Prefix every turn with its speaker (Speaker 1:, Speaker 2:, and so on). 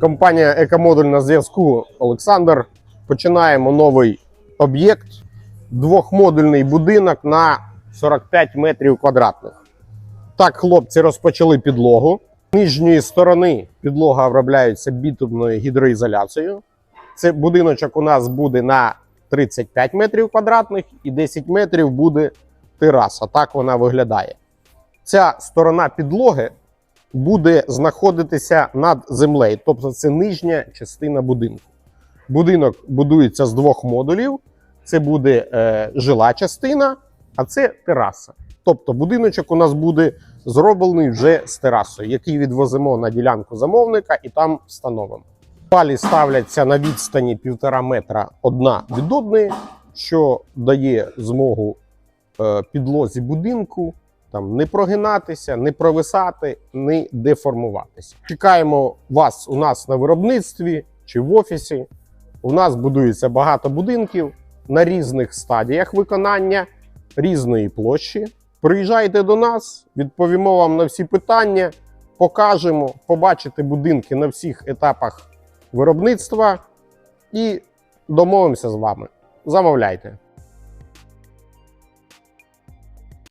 Speaker 1: Компанія Екомодуль на зв'язку Олександр. Починаємо новий об'єкт. Двохмодульний будинок на 45 метрів квадратних. Так, хлопці розпочали підлогу. З нижньої сторони підлога обробляється бітумною гідроізоляцією. Це будиночок у нас буде на 35 метрів квадратних і 10 метрів буде тераса. Так вона виглядає. Ця сторона підлоги буде знаходитися над землею, тобто це нижня частина будинку. Будинок будується з двох модулів: це буде е, жила частина, а це тераса. Тобто будиночок у нас буде зроблений вже з терасою, який відвозимо на ділянку замовника і там встановимо. Палі ставляться на відстані півтора метра одна від одної, що дає змогу е, підлозі будинку там не прогинатися, не провисати, не деформуватися. Чекаємо вас у нас на виробництві чи в офісі. У нас будується багато будинків на різних стадіях виконання різної площі. Приїжджайте до нас, відповімо вам на всі питання, покажемо, побачите будинки на всіх етапах виробництва і домовимося з вами. Замовляйте.